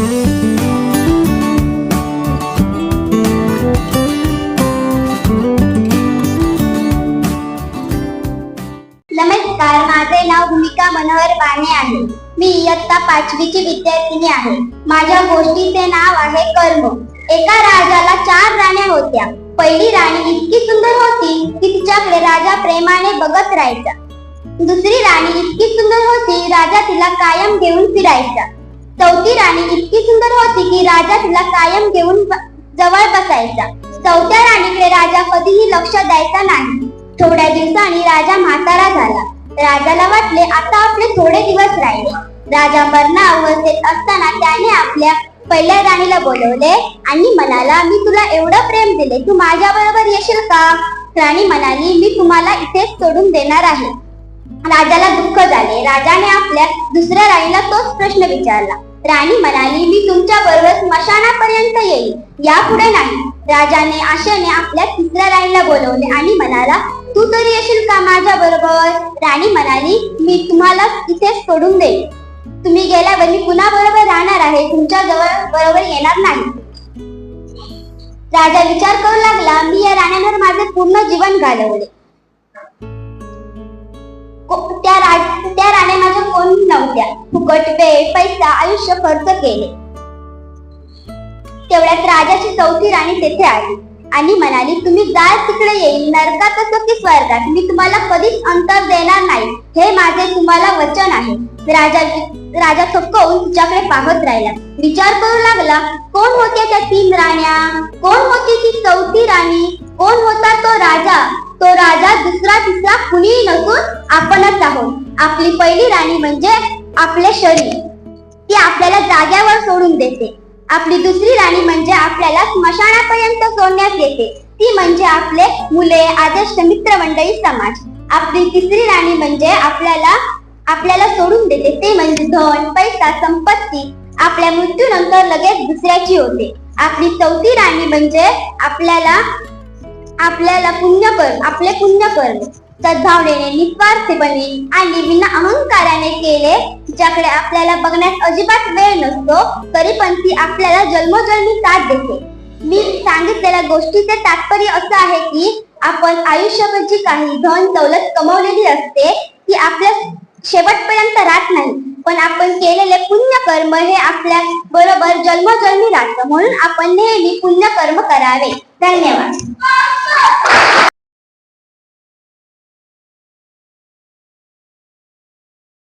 नमस्कार माझे नाव भूमिका मनोहर बाणे आहे. मी इयत्ता पाचवीची विद्यार्थिनी आहे. माझ्या गोष्टीचे नाव आहे कर्म. एका राजाला चार राण्या होत्या. पहिली राणी इतकी सुंदर होती की तिच्याकडे राजा प्रेमाने बघत राहायचा. दुसरी राणी इतकी सुंदर होती राजा तिला कायम घेऊन फिरायचा. चौथी राणी इतकी सुंदर होती की राजा तिला कायम घेऊन जवळ बसायचा. चौथ्या राणीकडे राजा कधीही लक्ष द्यायचा नाही. थोड्या दिवसांनी राजा म्हातारा झाला. राजाला वाटले आता आपले थोडे दिवस राहिले. राजा मरणा अवस्थेत असताना त्याने आपल्या पहिल्या राणीला बोलवले आणि म्हणाला मी तुला एवढं प्रेम दिले. तू माझ्या बरोबर येशील का? राणी म्हणाली मी तुम्हाला इथेच सोडून देणार आहे. राजाला दुःख झाले. राजाने आपल्या दुसऱ्या राणीला तोच प्रश्न विचारला. राणी म्हणाली मी तुमच्या बरोबर स्मशानापर्यंत येईल यापुढे नाही. राजाने आशेने आपल्या तिसऱ्या राणीला बोलवले आणि म्हणाला तू तरी येशील का माझ्या बरोबर? राणी म्हणाली मी तुम्हाला इथेच सोडून देईन. तुम्ही गेल्यावर मी पुन्हा बरोबर राहणार आहे तुमच्या जवळ बरोबर येणार नाही. राजा विचार करू लागला मी या राण्यांवर माझे पूर्ण जीवन घालवले. त्या राज त्या नव्हत्या फुकट वेळ पैसा आयुष्य खर्च केले तेवढ्यात राजाची चौथी राणी तेथे आली आणि म्हणाली तुम्ही जाल तिकडे येईल. नरकात असो की स्वर्गात मी तुम्हाला कधीच अंतर देणार नाही. हे माझे तुम्हाला वचन आहे. राजा राजा थक्क होऊन तिच्याकडे पाहत राहिला. विचार करू लागला कोण होत्या त्या तीन राण्या? कोण होती ती चौथी राणी? कोण होता तो राजा? तो राजा दुसरा तिसरा कुणीही नसून आपणच आहोत. आपली पहिली राणी म्हणजे आपले शरीर ती आपल्याला जाग्यावर सोडून देते. आपली दुसरी राणी म्हणजे आपल्याला स्मशानापर्यंत सोडण्यात येते ती म्हणजे आपले मुले आदर्श मित्रमंडळी समाज. आपली तिसरी राणी म्हणजे आपल्याला आपल्याला सोडून देते. ते म्हणजे धन पैसा संपत्ती. आपल्या मृत्यूनंतर लगेच दुसऱ्याची होते. आपली चौथी राणी म्हणजे आपल्याला आपल्याला पुण्य कर आपले पुण्य कर्म सद्भावनेने निस्वार्थीपणे आणि विना अहंकाराने केले. तिच्याकडे आपल्याला बघण्यास अजिबात वेळ नसतो तरी पण ती आपल्याला जन्मोजन्मी साथ देते. मी सांगितलेल्या गोष्टीचे तात्पर्य असं आहे की आपण आयुष्यभर जी काही धन दौलत कमवलेली असते ती आपल्या शेवटपर्यंत राहत नाही. पण आपण केलेले पुण्य कर्म हे आपल्या बरोबर जन्मोजन्मी राहतं म्हणून आपण नेहमी पुण्य कर्म करावे. धन्यवाद.